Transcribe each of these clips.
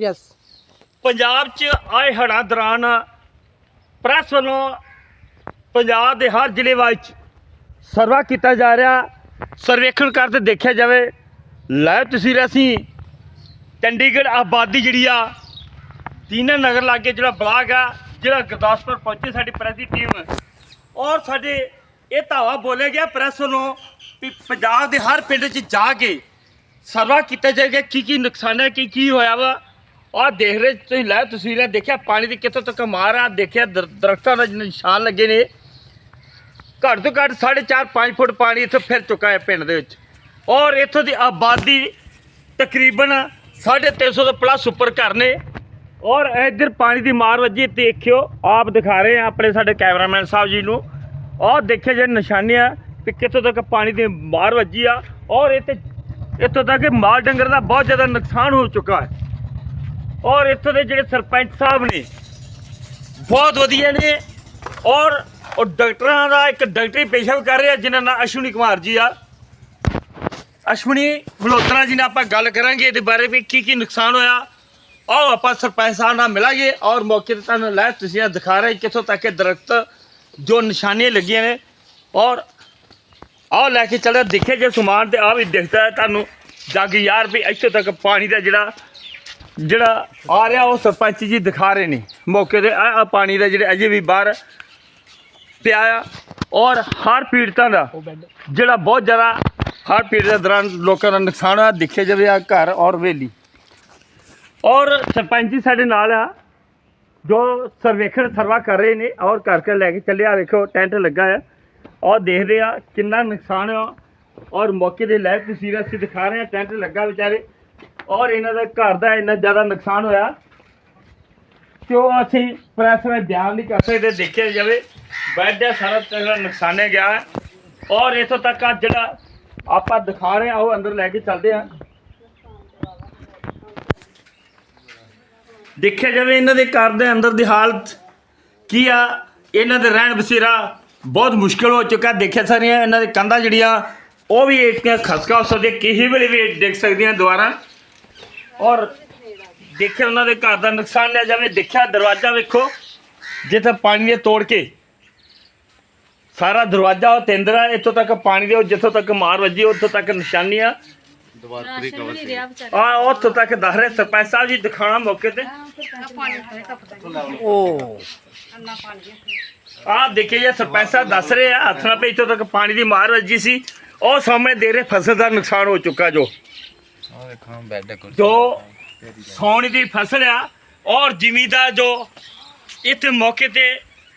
Yes Punjab 'ਚ ਆਏ ਹੜ੍ਹਾਂ ਦੌਰਾਨ ਪ੍ਰੈਸ ਵੱਲੋਂ ਪੰਜਾਬ ਦੇ ਹਰ ਜ਼ਿਲ੍ਹੇ ਵਿੱਚ ਸਰਵਾ ਕੀਤਾ ਜਾ ਰਿਹਾ। ਸਰਵੇਖਣ ਕਰਦੇ ਦੇਖਿਆ ਜਾਵੇ, ਲੈ ਤਸਵੀਰ ਅਸੀਂ ਚੰਡੀਗੜ੍ਹ ਆਬਾਦੀ ਜਿਹੜੀ ਆ ਤੀਨਾ ਨਗਰ ਲਾਗੇ ਜਿਹੜਾ ਬਲਾਕ ਆ, ਜਿਹੜਾ ਗੁਰਦਾਸਪੁਰ ਪਹੁੰਚੇ ਸਾਡੀ ਪ੍ਰੈਸ ਦੀ ਟੀਮ। ਔਰ ਸਾਡੇ ਇਹ ਧਾਵਾ ਬੋਲਿਆ ਗਿਆ ਪ੍ਰੈਸ ਵੱਲੋਂ ਵੀ ਪੰਜਾਬ ਦੇ ਹਰ ਪਿੰਡ 'ਚ ਜਾ ਕੇ ਸਰਵਾ ਕੀਤਾ ਜਾਏਗਾ ਕੀ ਕੀ ਨੁਕਸਾਨ ਹੈ ਕੀ ਕੀ ਹੋਇਆ ਵਾ। ਆਹ ਦੇਖ ਰਹੇ ਤੁਸੀਂ, ਲੈ ਤਸਵੀਰਾਂ ਦੇਖਿਆ, ਪਾਣੀ ਦੀ ਕਿੱਥੋਂ ਤੱਕ ਮਾਰ ਆ, ਦੇਖਿਆ, ਦਰ- ਦਰਖਤਾਂ ਦਾ ਨਿਸ਼ਾਨ ਲੱਗੇ ਨੇ। ਘੱਟ ਤੋਂ ਘੱਟ 4.5 5 ਫੁੱਟ ਪਾਣੀ ਇੱਥੇ ਫਿਰ ਚੁੱਕਾ ਹੈ ਪਿੰਡ ਦੇ ਵਿੱਚ। ਔਰ ਇੱਥੋਂ ਦੀ ਆਬਾਦੀ ਤਕਰੀਬਨ 350 ਤੋਂ ਪਲੱਸ ਉੱਪਰ ਘਰ ਨੇ। ਔਰ ਇੱਧਰ ਪਾਣੀ ਦੀ ਮਾਰ ਵੱਜੀ, ਦੇਖਿਓ, ਆਪ ਦਿਖਾ ਰਹੇ ਆ ਆਪਣੇ ਸਾਡੇ ਕੈਮਰਾਮੈਨ ਸਾਹਿਬ ਜੀ ਨੂੰ। ਔਰ ਦੇਖਿਆ ਜੇ ਨਿਸ਼ਾਨੀਆਂ ਕਿ ਕਿੱਥੋਂ ਤੱਕ ਪਾਣੀ ਦੀ ਮਾਰ ਵੱਜੀ ਆ। ਔਰ ਇੱਥੇ, ਇੱਥੋਂ ਤੱਕ ਮਾਲ ਡੰਗਰ ਦਾ ਬਹੁਤ ਜ਼ਿਆਦਾ ਨੁਕਸਾਨ ਹੋ ਚੁੱਕਾ ਹੈ। ਔਰ ਇੱਥੋਂ ਦੇ ਜਿਹੜੇ ਸਰਪੰਚ ਸਾਹਿਬ ਨੇ, ਬਹੁਤ ਵਧੀਆ ਨੇ। ਔਰ ਉਹ ਡਾਕਟਰਾਂ ਦਾ ਇੱਕ ਡਾਕਟਰੀ ਪੇਸ਼ਾ ਵੀ ਕਰ ਰਿਹਾ, ਜਿਨ੍ਹਾਂ ਨਾਲ ਅਸ਼ਵਨੀ ਕੁਮਾਰ ਜੀ ਆ। ਅਸ਼ਵਨੀ ਮਲਹੋਤਰਾ ਜੀ ਨਾਲ ਆਪਾਂ ਗੱਲ ਕਰਾਂਗੇ, ਇਹਦੇ ਬਾਰੇ ਵੀ ਕੀ ਕੀ ਨੁਕਸਾਨ ਹੋਇਆ। ਆਓ ਆਪਾਂ ਸਰਪੰਚ ਸਾਹਿਬ ਨਾਲ ਮਿਲਾਂਗੇ, ਔਰ ਮੌਕੇ ਤੇ ਤੁਹਾਨੂੰ ਲੈ ਤੁਸੀਂ ਦਿਖਾ ਰਹੇ ਕਿੱਥੋਂ ਤੱਕ ਇਹ ਦਰਖਤ, ਜੋ ਨਿਸ਼ਾਨੀਆਂ ਲੱਗੀਆਂ ਨੇ। ਔਰ ਆਹ ਲੈ ਕੇ ਚੱਲਿਆ ਦੇਖੇ ਜੇ ਸਮਾਨ ਤੇ ਆ ਵੀ ਦਿਖਦਾ ਤੁਹਾਨੂੰ। ਜੱਗ ਯਾਰ ਵੀ ਇੱਥੇ ਤੱਕ ਪਾਣੀ ਦਾ ਜਿਹੜਾ ਜਿਹੜਾ ਆ ਰਿਹਾ ਉਹ ਸਰਪੰਚ ਜੀ ਦਿਖਾ ਰਹੇ ਨੇ। ਮੌਕੇ ਤੇ ਆ ਪਾਣੀ ਦਾ ਜਿਹੜਾ ਅਜੇ ਵੀ ਬਾਹਰ ਪਿਆ ਆ ਔਰ ਹਰ ਪੀੜਤਾਂ ਦਾ ਜਿਹੜਾ ਬਹੁਤ ਜ਼ਿਆਦਾ ਹਰ ਪੀੜਤ ਦੇ ਦੌਰਾਨ ਲੋਕਾਂ ਦਾ ਨੁਕਸਾਨ ਆ ਦੇਖਿਆ ਜਾਵੇ ਆ ਘਰ ਔਰ ਵੇਲੀ ਔਰ ਸਰਪੰਚ ਜੀ ਸਾਡੇ ਨਾਲ ਆ, ਜੋ ਸਰਵੇਖਣ ਸਰਵਾ ਕਰ ਰਹੇ ਨੇ ਔਰ ਘਰ ਘਰ ਲੈ ਕੇ ਚੱਲਿਆ ਵੇਖੋ, ਟੈਂਟ ਲੱਗਾ ਆ। ਔਰ ਦੇਖਦੇ ਆ ਕਿੰਨਾ ਨੁਕਸਾਨ ਆ। ਔਰ ਮੌਕੇ ਦੇ ਲਾਈਵ ਤਸਵੀਰਾਂ ਅਸੀਂ ਦਿਖਾ ਰਹੇ ਆ। ਟੈਂਟ ਲੱਗਾ ਵਿਚਾਰੇ। ਔਰ ਇਹਨਾਂ ਦਾ ਘਰ ਦਾ ਇੰਨਾ ਜ਼ਿਆਦਾ ਨੁਕਸਾਨ ਹੋਇਆ ਕਿ ਉਹ ਅਸੀਂ ਪ੍ਰੈਸ ਵਿੱਚ ਬਿਆਨ ਨਹੀਂ ਕਰ ਸਕਦੇ, ਦੇਖਿਆ ਜਾਵੇ, ਬੈੱਡ ਦਾ ਸਾਰਾ ਤਰ੍ਹਾਂ ਨੁਕਸਾਨਿਆ ਗਿਆ ਹੈ। ਔਰ ਇਥੋਂ ਤੱਕ ਆ ਜਿਹੜਾ ਆਪਾਂ ਦਿਖਾ ਰਹੇ ਆ ਉਹ ਅੰਦਰ ਲੈ ਕੇ ਚੱਲਦੇ ਆ ਦੇਖਿਆ ਜਾਵੇ, ਇਹਨਾਂ ਦੇ ਘਰ ਦੇ ਅੰਦਰ ਦੀ ਹਾਲਤ ਕੀ ਆ? ਇਹਨਾਂ ਦੇ ਰਹਿਣ ਬਸੇਰਾ ਬਹੁਤ ਮੁਸ਼ਕਲ ਹੋ ਚੁੱਕਾ ਦੇਖਿਆ ਸਾਰੀਆਂ ਇਹਨਾਂ ਦੇ ਕੰਧਾਂ ਜਿਹੜੀਆਂ, ਉਹ ਵੀ ਇੱਕ ਖਸਕਾ ਹੋ ਸਕਦੀਆਂ, ਕਿਸੇ ਵੇਲੇ ਵੀ ਦੇਖ ਸਕਦੀਆਂ ਦੁਬਾਰਾ ਔਰ ਦੇਖਿਆ ਉਹਨਾਂ ਦੇ ਘਰ ਦਾ ਨੁਕਸਾਨ ਲਿਆ ਜਾਵੇ ਦੇਖਿਆ ਦਰਵਾਜ਼ਾ ਵੇਖੋ ਜਿੱਥੇ ਪਾਣੀ ਨੇ ਤੋੜ ਕੇ ਸਾਰਾ ਦਰਵਾਜ਼ਾ ਉਹ ਤੇਂਦਰਾ ਇੱਥੋਂ ਤੱਕ ਪਾਣੀ ਦੇ ਜਿੱਥੋਂ ਤੱਕ ਮਾਰ ਵੱਜੀ ਉੱਥੋਂ ਤੱਕ ਨਿਸ਼ਾਨੀਆਂ ਵਿਚਾਰਾ ਆ ਉੱਥੋਂ ਤੱਕ ਦੱਸ ਰਹੇ ਸਰਪੰਚ ਸਾਹਿਬ ਜੀ ਦਿਖਾਣਾ ਮੌਕੇ ਤੇ। ਓ। ਆ ਦੇਖਿਏ ਜੇ ਸਰਪੰਚ ਸਾਹਿਬ ਦੱਸ ਰਹੇ ਆ ਹੱਥ ਨਾਲ ਪਈ ਇੱਥੋਂ ਤੱਕ ਪਾਣੀ ਦੀ ਮਾਰ ਵੱਜੀ ਸੀ। ਉਹ ਸਾਹਮਣੇ ਦੇ ਰਹੇ ਫਸਲ ਦਾ ਨੁਕਸਾਨ ਹੋ ਚੁੱਕਾ ਜੋ। ਆ ਵੇਖਾਂ ਬੈੱਡ ਕੁਰਸੀ ਜੋ। ਸੌਣ ਦੀ ਫਸਲ ਆ, ਔਰ ਜ਼ਿਮੀਦਾਰ ਜੋ ਇੱਥੇ ਮੌਕੇ ਤੇ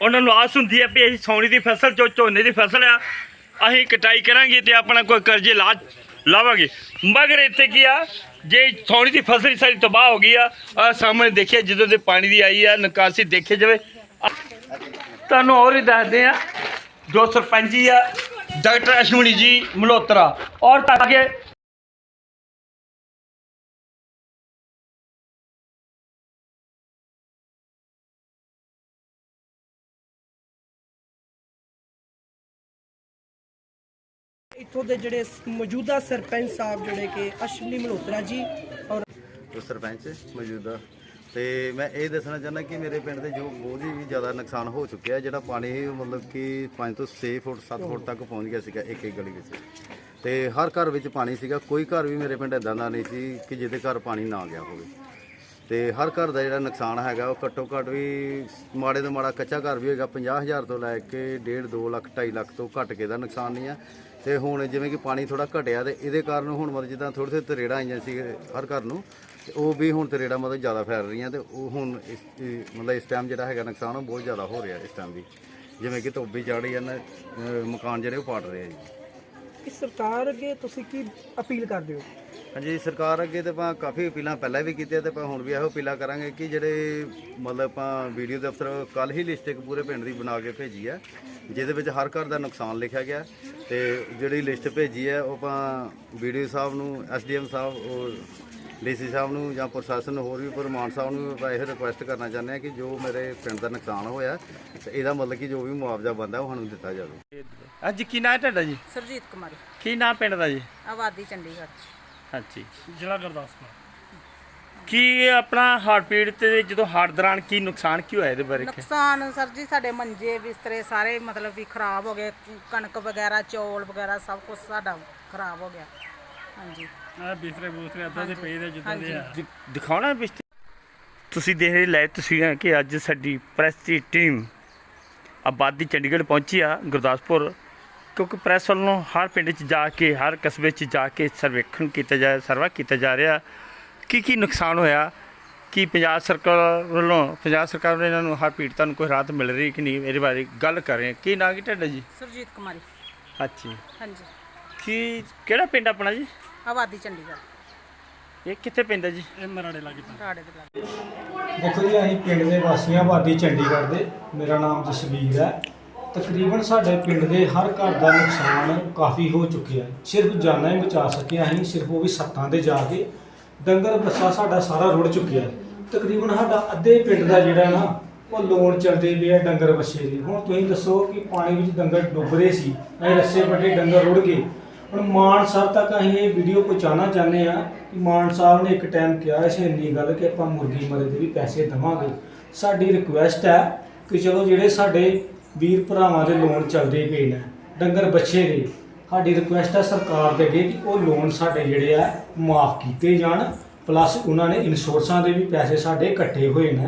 ਉਹਨਾਂ ਨੂੰ ਆਸ ਹੁੰਦੀ ਹੈ ਵੀ ਅਸੀਂ ਸੌਣੀ ਦੀ ਫਸਲ, ਜੋ ਝੋਨੇ ਦੀ ਫਸਲ ਆ, ਅਸੀਂ ਕਟਾਈ ਕਰਾਂਗੇ ਤੇ ਆਪਣਾ ਕੋਈ ਕਰਜ਼ੇ ਲਾ ਲਾਵਾਂਗੇ। ਮਗਰ ਇੱਥੇ ਕੀ ਆ, ਜੇ ਸੌਣੀ ਦੀ ਫਸਲ ਹੀ ਸਾਰੀ ਤਬਾਹ ਹੋ ਗਈ ਆ ਆ ਸਾਹਮਣੇ ਦੇਖਿਆ ਜਦੋਂ ਦੇ ਪਾਣੀ ਦੀ ਆਈ ਆ, ਨਿਕਾਸੀ ਦੇਖੇ ਜਾਵੇ। ਤੁਹਾਨੂੰ ਹੋਰ ਹੀ ਦੱਸਦੇ ਆ, ਜੋ ਸਰਪੰਚ ਜੀ ਆ, ਡਾਕਟਰ ਅਸ਼ਵਨੀ ਜੀ ਮਲਹੋਤਰਾ, ਔਰ ਤਾਂ ਕਿ ਇੱਥੋਂ ਦੇ ਜਿਹੜੇ ਮੌਜੂਦਾ ਸਰਪੰਚ ਸਾਹਿਬ ਜਿਹੜੇ ਕਿ ਅਸ਼ਵਨੀ ਮਲਹੋਤਰਾ ਜੀ ਔਰ ਸਰਪੰਚ ਮੌਜੂਦਾ। ਤੇ ਮੈਂ ਇਹ ਦੱਸਣਾ ਚਾਹੁੰਦਾ ਕਿ ਮੇਰੇ ਪਿੰਡ ਦੇ ਜੋ ਬਹੁਤ ਹੀ ਜ਼ਿਆਦਾ ਨੁਕਸਾਨ ਹੋ ਚੁੱਕਿਆ ਜਿਹੜਾ ਪਾਣੀ ਮਤਲਬ ਕਿ 5 ਤੋਂ 6 ਫੁੱਟ 7 ਫੁੱਟ ਤੱਕ ਪਹੁੰਚ ਗਿਆ ਸੀਗਾ ਇੱਕ ਇੱਕ ਗਲੀ ਵਿੱਚ। ਤੇ ਹਰ ਘਰ ਵਿੱਚ ਪਾਣੀ ਸੀਗਾ। ਕੋਈ ਘਰ ਵੀ ਮੇਰੇ ਪਿੰਡ ਇਦਾਂ ਦਾ ਨਹੀਂ ਸੀ ਕਿ ਜਿਹਦੇ ਘਰ ਪਾਣੀ ਨਾ ਗਿਆ ਹੋਵੇ। ਤੇ ਹਰ ਘਰ ਦਾ ਜਿਹੜਾ ਨੁਕਸਾਨ ਹੈਗਾ, ਉਹ ਘੱਟੋ ਘੱਟ ਵੀ ਮਾੜੇ ਤੋਂ ਮਾੜਾ ਕੱਚਾ ਘਰ ਵੀ ਹੋਏਗਾ 50000 ਤੋਂ ਲੈ ਕੇ 1.5 2 ਲੱਖ 2.5 ਲੱਖ ਤੋਂ ਘੱਟ ਕੇ ਦਾ ਨੁਕਸਾਨ ਨਹੀਂ ਆ। ਤੇ ਹੁਣ ਜਿਵੇਂ ਕਿ ਪਾਣੀ ਥੋੜਾ ਘਟਿਆ ਤੇ ਇਹਦੇ ਕਾਰਨ ਹੁਣ ਮਤਲਬ ਜਿੱਦਾਂ ਥੋੜੇ ਥੋੜੇ ਤਰੇੜਾਂ ਆਈਆਂ ਸੀ ਹਰ ਘਰ ਨੂੰ, ਤੇ ਉਹ ਵੀ ਹੁਣ ਤਰੇੜਾਂ ਮਤਲਬ ਜ਼ਿਆਦਾ ਫੈਲ ਰਹੀਆਂ ਤੇ ਉਹ ਹੁਣ ਇਸ ਮਤਲਬ ਇਸ ਟਾਈਮ ਜਿਹੜਾ ਹੈਗਾ ਨੁਕਸਾਨ ਉਹ ਬਹੁਤ ਜ਼ਿਆਦਾ ਹੋ ਰਿਹਾ ਇਸ ਟਾਈਮ ਵੀ। ਜਿਵੇਂ ਕਿ ਧੋਬੀ ਵੀ ਚੜ ਹੈ ਨਾ ਮਕਾਨ ਜਿਹੜੇ ਉਹ ਪਾਟ ਰਹੇ ਆ ਜੀ। ਸਰਕਾਰ ਅੱਗੇ ਤੁਸੀਂ ਕੀ ਅਪੀਲ ਕਰਦੇ ਹੋ? ਹਾਂਜੀ ਸਰਕਾਰ ਅੱਗੇ ਤੇ ਆਪਾਂ ਕਾਫੀ ਅਪੀਲਾਂ ਪਹਿਲਾਂ ਵੀ ਕੀਤੀਆਂ ਤੇ ਆਪਾਂ ਹੁਣ ਵੀ ਇਹੋ ਅਪੀਲਾਂ ਕਰਾਂਗੇ ਕਿ ਜਿਹੜੇ ਮਤਲਬ ਆਪਾਂ ਵੀਡੀਓ ਦੇ ਅਫਸਰ ਕੱਲ ਹੀ ਲਿਸਟ ਇੱਕ ਪੂਰੇ ਪਿੰਡ ਦੀ ਬਣਾ ਕੇ ਭੇਜੀ ਹੈ ਜਿਹਦੇ ਵਿੱਚ ਹਰ ਘਰ ਦਾ ਨੁਕਸਾਨ ਲਿਖਿਆ ਗਿਆ ਤੇ ਜਿਹੜੀ ਲਿਸਟ ਭੇਜੀ ਹੈ ਉਹ ਆਪਾਂ ਵੀਡੀਓ ਸਾਹਿਬ ਨੂੰ ਐਸਡੀਐਮ ਸਾਹਿਬ ਉਹ ਡੀਸੀ ਸਾਹਿਬ ਨੂੰ ਜਾਂ ਪ੍ਰਸ਼ਾਸਨ ਨੂੰ ਹੋਰ ਵੀ ਪਰਮਾਨ ਸਾਹਿਬ ਨੂੰ ਆਪਾਂ ਇਹ ਰਿਕੁਐਸਟ ਕਰਨਾ ਚਾਹੁੰਦੇ ਹਾਂ ਕਿ ਜੋ ਮੇਰੇ ਪਿੰਡ ਦਾ ਨੁਕਸਾਨ ਹੋਇਆ ਤੇ ਇਹਦਾ ਮਤਲਬ ਕਿ ਜੋ ਵੀ ਮੁਆਵਜ਼ਾ ਬਣਦਾ ਉਹ ਸਾਨੂੰ ਦਿੱਤਾ ਜਾਵੇ। ਅੱਜ ਕੀ ਨਾਂ ਹੈ ਤੁਹਾਡਾ ਜੀ? ਸਰਜੀਤ ਕੁਮਾਰੀ। ਕੀ ਨਾਂ ਪਿੰਡ ਦਾ ਜੀ? ਆਬਾਦੀ ਚੰਡੀਗੜ੍ਹ। ਹਾਂਜੀ। ਜ਼ਿਲ੍ਹਾ ਗੁਰਦਾਸਪੁਰ। ਕੀ ਆਪਣਾ ਹਾਰਟਬੀਟ ਤੇ ਜਦੋਂ ਹਾਰਟ ਦੌਰਾਨ ਕੀ ਨੁਕਸਾਨ ਕੀ ਹੋਇਆ ਇਹਦੇ ਬਾਰੇ ਕਿ? ਨੁਕਸਾਨ ਸਰ ਜੀ ਸਾਡੇ ਮੰਜੇ ਬਿਸਤਰੇ ਸਾਰੇ ਮਤਲਬ ਵੀ ਖਰਾਬ ਹੋ ਗਏ ਕਣਕ ਵਗੈਰਾ ਚੌਲ ਵਗੈਰਾ ਸਭ ਕੁਝ ਸਾਡਾ ਖਰਾਬ ਹੋ ਗਿਆ। ਹਾਂਜੀ। ਆ ਬਿਸਤਰੇ ਬੂਸਤਰੇ ਅੱਧਾ ਦੇ ਪਏ ਦੇ ਜਿੱਦਾਂ ਦੇ ਆ। ਦਿ- ਦਿਖਾਉਣਾ ਬਿਸਤਰ। ਤੁਸੀਂ ਦੇਖ ਰਹੇ ਲਾਈਵ ਤਸਵੀਰਾਂ ਕਿ ਅੱਜ ਸਾਡੀ ਪ੍ਰੈਸ ਦੀ ਟੀਮ ਆਬਾਦੀ ਚੰਡੀਗੜ੍ਹ ਪਹੁੰਚੀ ਆ ਗੁਰਦਾਸਪੁਰ ਕਿਉਂਕਿ ਪ੍ਰੈਸ ਵੱਲੋਂ ਹਰ ਪਿੰਡ 'ਚ ਜਾ ਕੇ ਹਰ ਕਸਬੇ 'ਚ ਜਾ ਕੇ ਸਰਵੇਖਣ ਕੀਤਾ ਜਾ ਸਰਵਾ ਕੀਤਾ ਜਾ ਰਿਹਾ। ਕੀ ਕੀ ਨੁਕਸਾਨ ਹੋਇਆ? ਕੀ ਪੰਜਾਬ ਸਰਕਾਰ ਵੱਲੋਂ ਪੰਜਾਬ ਸਰਕਾਰ ਵੱਲੋਂ ਇਹਨਾਂ ਨੂੰ ਹਰ ਪੀੜਤਾਂ ਨੂੰ ਕੋਈ ਰਾਹਤ ਮਿਲ ਰਹੀ ਕਿ ਨਹੀਂ? ਇਹਦੇ ਬਾਰੇ ਗੱਲ ਕਰ ਰਹੇ ਕੀ ਨਾਂ ਕੀ ਤੁਹਾਡਾ ਜੀ? ਸੁਰਜੀਤ ਕੁਮਾਰੀ। ਅੱਛਾ ਜੀ। ਹਾਂਜੀ। ਕੀ ਕਿਹੜਾ ਪਿੰਡ ਆਪਣਾ ਜੀ? ਆਬਾਦੀ ਚੰਡੀਗੜ੍ਹ। ਇਹ ਕਿੱਥੇ ਪੈਂਦਾ ਜੀ? ਇਹ ਮਰਾੜੇ ਲੱਗ ਪਏ ਰਾੜੇ ਦੇ ਲਾਗੇ। ਦੇਖੋ ਜੀ ਅਸੀਂ ਪਿੰਡ ਦੇ ਵਾਸੀਆਂ ਆਬਾਦੀ ਚੰਡੀਗੜ੍ਹ ਦੇ। ਮੇਰਾ ਨਾਮ ਜਸਵੀਰ ਹੈ। ਤਕਰੀਬਨ ਸਾਡੇ ਪਿੰਡ ਦੇ ਹਰ ਘਰ ਦਾ ਨੁਕਸਾਨ ਕਾਫੀ ਹੋ ਚੁੱਕਿਆ। ਹੈ ਸਿਰਫ ਜਾਨਾਂ ਹੀ ਬਚਾ ਸਕੇ ਅਸੀਂ, ਸਿਰਫ ਉਹ ਵੀ ਸੱਤਾਂ ਤੇ ਜਾ ਕੇ ਡੰਗਰ ਬੱਸਾ ਸਾਡਾ ਸਾਰਾ ਰੁੜ ਚੁੱਕਿਆ। ਹੈ ਤਕਰੀਬਨ ਸਾਡਾ ਅੱਧੇ ਪਿੰਡ ਦਾ ਜਿਹੜਾ ਨਾ, ਉਹ ਲੋਨ ਚੱਲਦੇ ਪਏ ਆ ਡੰਗਰ ਬੱਛੇ ਦੇ। ਹੁਣ ਤੁਸੀਂ ਦੱਸੋ ਕਿ ਪਾਣੀ ਵਿੱਚ ਡੰਗਰ ਡੁੱਬ ਰਹੇ ਸੀ, ਅਸੀਂ ਰੱਸੇ ਵੱਡੇ ਡੰਗਰ ਰੁੜ ਗਏ। ਹੁਣ ਮਾਨ ਸਾਹਿਬ ਤੱਕ ਅਸੀਂ ਇਹ ਵੀਡੀਓ ਪਹੁੰਚਾਉਣਾ ਚਾਹੁੰਦੇ ਆ ਕਿ ਮਾਨ ਸਾਹਿਬ ਨੇ ਇੱਕ ਟਾਈਮ ਕਿਹਾ ਸੀ ਇੰਨੀ ਗੱਲ ਕਿ ਆਪਾਂ ਮੁਰਗੀ ਮਰੇ ਦੇ ਵੀ ਪੈਸੇ ਦੇਵਾਂਗੇ। ਸਾਡੀ ਰਿਕੁਐਸਟ ਹੈ ਕਿ ਚਲੋ ਜਿਹੜੇ ਸਾਡੇ ਵੀਰ ਭਰਾਵਾਂ ਦੇ ਲੋਨ ਚੱਲਦੇ ਪਏ ਨੇ, ਡੰਗਰ ਬੱਚੇ ਦੇ ਸਾਡੀ ਰਿਕੁਐਸਟ ਹੈ ਸਰਕਾਰ ਦੇ ਅੱਗੇ ਕਿ ਉਹ ਲੋਨ ਸਾਡੇ ਜਿਹੜੇ ਆ, ਮਾਫ ਕੀਤੇ ਜਾਣ। ਪਲੱਸ ਉਹਨਾਂ ਨੇ ਇੰਸ਼ੋਰੈਂਸਾਂ ਦੇ ਵੀ ਪੈਸੇ ਸਾਡੇ ਇਕੱਠੇ ਹੋਏ ਨੇ।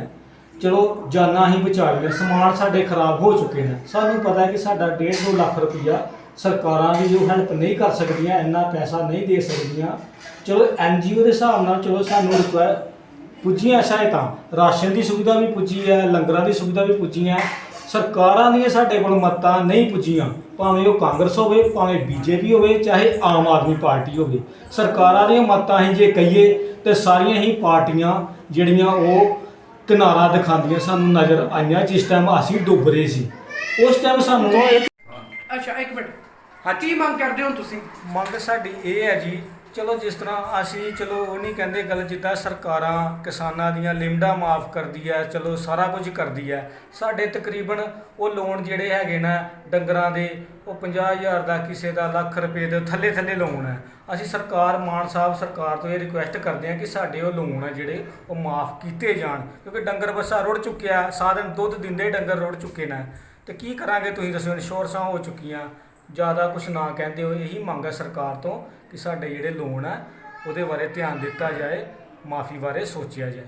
ਚਲੋ, ਜਾਨਾਂ ਹੀ ਬਚਾ ਲਈਆਂ, ਸਮਾਨ ਸਾਡੇ ਖਰਾਬ ਹੋ ਚੁੱਕੇ ਨੇ। ਸਾਨੂੰ ਪਤਾ ਹੈ ਕਿ ਸਾਡਾ 1.5 ਲੱਖ ਰੁਪਈਆ ਸਰਕਾਰਾਂ ਵੀ ਜੋ ਹੈਲਪ ਨਹੀਂ ਕਰ ਸਕਦੀਆਂ, ਇੰਨਾ ਪੈਸਾ ਨਹੀਂ ਦੇ ਸਕਦੀਆਂ। ਚਲੋ ਐਨਜੀਓ ਦੇ ਹਿਸਾਬ ਨਾਲ ਚਲੋ ਸਾਨੂੰ ਰਿਕੁਆਇਰ ਪੁੱਜੀਆਂ ਸਹਾਇਤਾ ਰਾਸ਼ਨ ਦੀ ਸੁਵਿਧਾ ਵੀ ਪੁੱਜੀ ਹੈ, ਲੰਗਰਾਂ ਦੀ ਸੁਵਿਧਾ ਵੀ ਪੁੱਜੀਆਂ ਸਰਕਾਰਾਂ ਦੀਆਂ ਸਾਡੇ ਕੋਲ ਮਤਾਂ ਨਹੀਂ ਪੁੱਜੀਆਂ। ਭਾਵੇਂ ਉਹ ਕਾਂਗਰਸ ਹੋਵੇ ਭਾਵੇਂ ਬੀਜੇਪੀ ਹੋਵੇ ਚਾਹੇ ਆਮ ਆਦਮੀ ਪਾਰਟੀ ਹੋਵੇ। ਸਰਕਾਰਾਂ ਦੀਆਂ ਮਤਾਂ ਹੀ ਜੇ ਕਹੀਏ ਤੇ ਸਾਰੀਆਂ ਹੀ ਪਾਰਟੀਆਂ ਜਿਹੜੀਆਂ ਉਹ ਕਿਨਾਰਾ ਦਿਖਾਉਂਦੀਆਂ ਸਾਨੂੰ ਨਜ਼ਰ ਆਈਆਂ ਜਿਸ ਟਾਈਮ ਅਸੀਂ ਡੁੱਬ ਰਹੇ ਸੀ। ਉਸ ਟਾਈਮ ਸਾਨੂੰ ਅੱਛਾ ਇੱਕ ਮਿੰਟ। ਹਾਂ ਕੀ ਮੰਗ ਕਰਦੇ ਹੋ ਤੁਸੀਂ? ਮੰਗ ਸਾਡੀ ਇਹ ਹੈ ਜੀ ਚਲੋ ਜਿਸ ਤਰ੍ਹਾਂ ਅਸੀਂ ਚਲੋ ਉਹ ਨਹੀਂ ਕਹਿੰਦੇ ਗੱਲ ਜਿੱਦਾਂ ਸਰਕਾਰਾਂ ਕਿਸਾਨਾਂ ਦੀਆਂ ਲਿਮਡਾਂ ਮਾਫ ਕਰਦੀ ਹੈ, ਚਲੋ ਸਾਰਾ ਕੁਝ ਕਰਦੀ ਹੈ। ਸਾਡੇ ਤਕਰੀਬਨ ਉਹ ਲੋਨ ਜਿਹੜੇ ਹੈਗੇ ਨਾ ਡੰਗਰਾਂ ਦੇ, ਉਹ 50000 ਦਾ ਕਿਸੇ ਦਾ ਲੱਖ ਰੁਪਏ ਦੇ ਥੱਲੇ ਥੱਲੇ ਲੋਨ ਹੈ। ਅਸੀਂ ਸਰਕਾਰ, ਮਾਨ ਸਾਹਿਬ ਸਰਕਾਰ ਤੋਂ ਇਹ ਰਿਕੁਐਸਟ ਕਰਦੇ ਹਾਂ ਕਿ ਸਾਡੇ ਉਹ ਲੋਨ ਆ ਜਿਹੜੇ ਉਹ ਮਾਫ ਕੀਤੇ ਜਾਣ। ਕਿਉਂਕਿ ਡੰਗਰ ਬੱਸਾ ਰੁੜ ਚੁੱਕਿਆ, ਸਾਧਨ ਦੁੱਧ ਦਿੰਦੇ ਡੰਗਰ ਰੁੜ ਚੁੱਕੇ ਨੇ। ਤੇ ਕੀ ਕਰਾਂਗੇ ਤੁਸੀਂ ਦੱਸੋ ਇੰਸ਼ੋਰਸਾਂ ਹੋ ਚੁੱਕੀਆਂ। ਜ਼ਿਆਦਾ ਕੁਝ ਨਾ ਕਹਿੰਦੇ ਹੋਏ ਇਹੀ ਮੰਗ ਹੈ ਸਰਕਾਰ ਤੋਂ ਕਿ ਸਾਡੇ ਜਿਹੜੇ ਲੋਨ ਆ ਉਹਦੇ ਬਾਰੇ ਧਿਆਨ ਦਿੱਤਾ ਜਾਏ, ਮਾਫੀ ਬਾਰੇ ਸੋਚਿਆ ਜਾਏ।